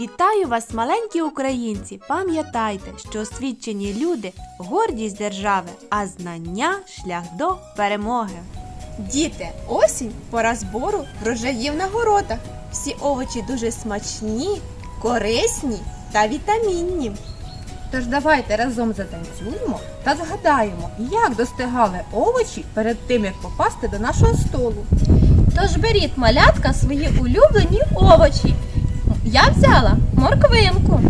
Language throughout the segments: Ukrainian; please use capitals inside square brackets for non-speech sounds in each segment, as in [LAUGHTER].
Вітаю вас, маленькі українці! Пам'ятайте, що освічені люди гордість держави, а знання шлях до перемоги. Діти, осінь пора збору врожаїв на городах. Всі овочі дуже смачні, корисні та вітамінні. Тож давайте разом затанцюємо та згадаємо, як достигали овочі перед тим, як попасти до нашого столу. Тож беріть малятка свої улюблені овочі. Я взяла морквинку.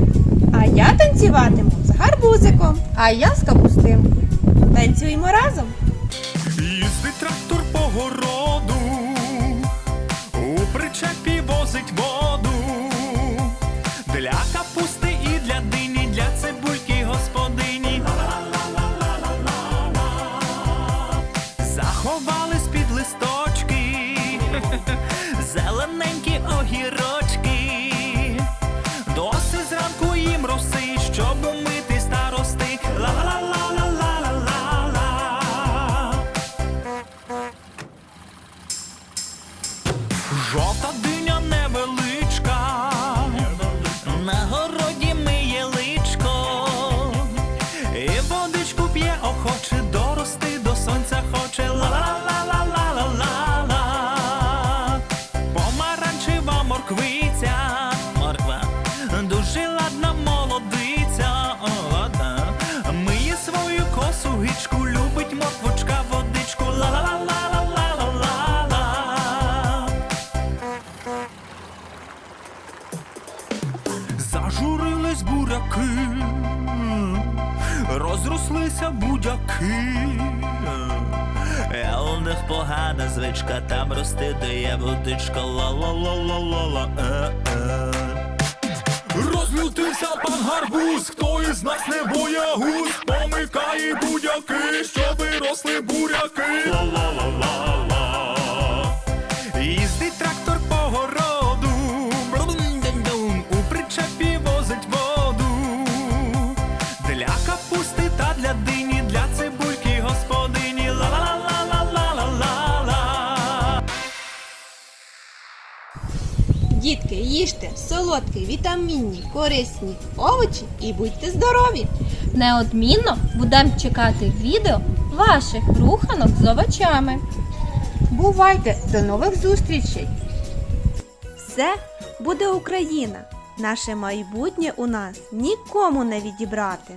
А я танцюватиму з гарбузиком. А я з капустинкою. Танцюємо разом. Їздить трактор по городу, у причепі возить воду. Для капусти і для дині, для цибульки господині. Заховались під листочки, [LAUGHS] зелененькі огірочки. Жовта диня невеличка, на городі миє личко, і водичку п'є охоче, дорости до сонця хоче. Ла-ла-ла-ла-ла-ла-ла. Помаранчева морквиця, морква, дуже ладна молодиця, ладна. Миє свою косу гичку, Зажурились буряки, розрослися будяки. Е, У них погана звичка, там рости, де є водичка. Ла-ла-ла-ла-ла-ла. Е-е. Розлютився пан гарбуз, хто із нас не боягуз, помикає будяки, щоби росли буряки. Ла-ла-ла-ла-ла. Дітки, їжте солодкі, вітамінні, корисні овочі і будьте здорові! Неодмінно будемо чекати відео ваших руханок з овочами. Бувайте! До нових зустрічей! Все буде Україна. Наше майбутнє у нас нікому не відібрати.